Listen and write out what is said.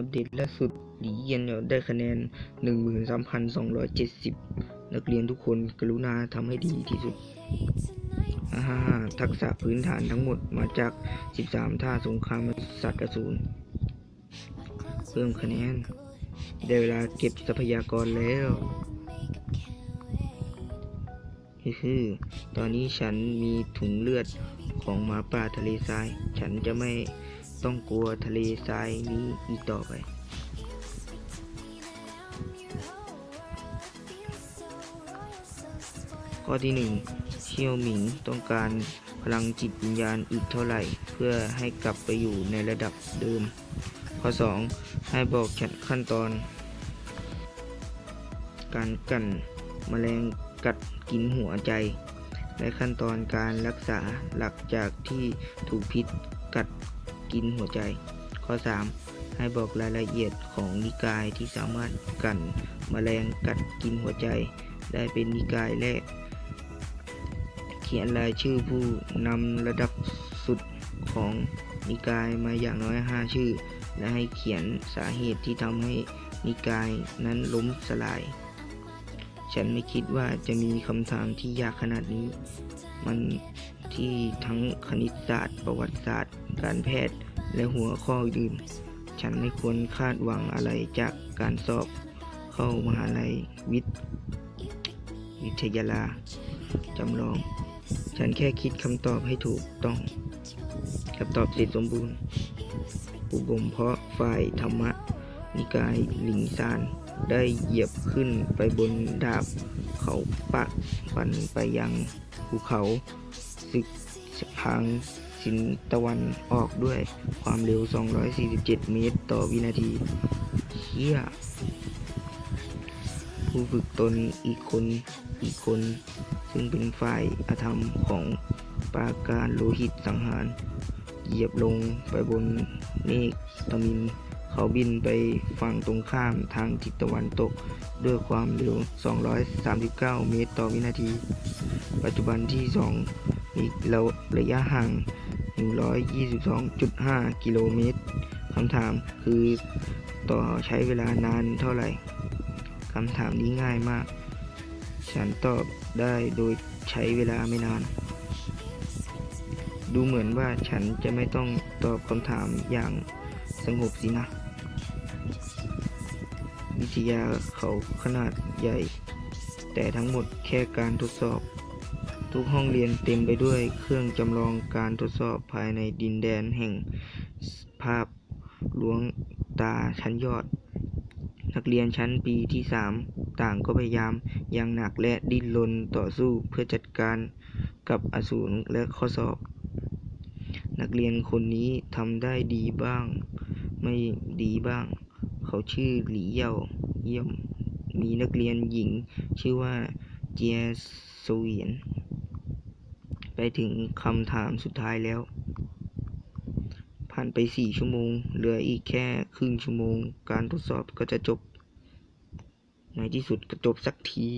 อัปเดตล่าสุดหลีเยียนได้คะแนน 13,270 นักเรียนทุกคนกรุณาทำให้ดีที่สุดอ่าฮ่าฮ่าทักษะพื้นฐานทั้งหมดมาจาก 13 ท่าสงครามสัตว์อสูรเพิ่มคะแนน ได้เวลาเก็บทรัพยากรแล้วฮือๆตอนนี้ฉันมีถุงเลือดของหมาป่าทะเลทราย ฉันจะไม่ ต้องกลัวทะเลทรายนี้อีกต่อไปข้อที่หนึ่งเชี่ยวหมิงต้องการพลังจิตวิญญาณอีกเท่าไหร่ เพื่อให้กลับไปอยู่ในระดับเดิม ข้อ 2 ให้บอกฉันขั้นตอน การกันแมลงกัดกินหัวใจ และขั้นตอนการรักษาหลักจากที่ถูกพิษกัด กินหัวใจ ข้อ 3 ให้บอกรายละเอียดของนิกายที่สามารถกันแมลงกัดกินหัวใจ ได้เป็นนิกายแรก เขียนรายชื่อผู้นำระดับสุดของนิกายมาอย่างน้อย 5 ชื่อ และให้เขียนสาเหตุที่ทำให้นิกายนั้นล้มสลาย ฉันไม่คิดว่าจะมีคำถามที่ยากขนาดนี้ มัน ที่ทั้งคณิตศาสตร์ ประวัติศาสตร์ การแพทย์ และหัวข้ออื่น ฉันไม่ควรคาดหวังอะไรจากการสอบเข้ามหาลัยวิทย์วิทยาลาจำลอง ฉันแค่คิดคำตอบให้ถูกต้องคำตอบเสร็จสมบูรณ์อุบมเพราะฝ่ายธรรมะ นิกายหลิงซาน ได้เหยียบขึ้นไปบนดาบเขาปะปันไปยังภูเขา ศึกทางสินตะวันออกด้วยความเร็ว 247 เมตรต่อวินาทีเชี่ยผู้ฝึกตนอีกคนอีกคน ซึ่งเป็นฝ่ายอาธรรมของปราการโลหิตสังหาร เหยียบลงไปบนเมฆตมิน เขาบินไปฝั่งตรงข้ามทางทิศตะวันตก ด้วยความเร็ว 239 เมตรต่อวินาที ปัจจุบันที่ 2 มีระยะห่าง 122.5 กิโลเมตรคำถามคือต่อใช้เวลานานเท่าไหร่คำถามนี้ง่ายมาก ฉันตอบได้โดยใช้เวลาไม่นาน ดูเหมือนว่าฉันจะไม่ต้องตอบคำถามอย่างสงบสินะ วิทยาเขาขนาดใหญ่ แต่ทั้งหมดแค่การทดสอบ ทุกห้องเรียนเต็มไปด้วยเครื่องจำลองการทดสอบภายในดินแดนแห่งภาพลวงตาชั้นยอด นักเรียนชั้นปีที่3ต่างก็พยายามอย่างหนักและดิ้นรนต่อสู้เพื่อจัดการกับอสูรและข้อสอบ นักเรียนคนนี้ทำได้ดีบ้าง ไม่ดีบ้าง เขาชื่อหลีเย่าเยี่ยมมีนักเรียนหญิง ชื่อว่าเจียโซเวียน ไปถึงคำถามสุดท้ายแล้ว ผ่านไปสี่ชั่วโมง เหลืออีกแค่ครึ่งชั่วโมง การทดสอบก็จะจบ ในที่สุดก็จบสักที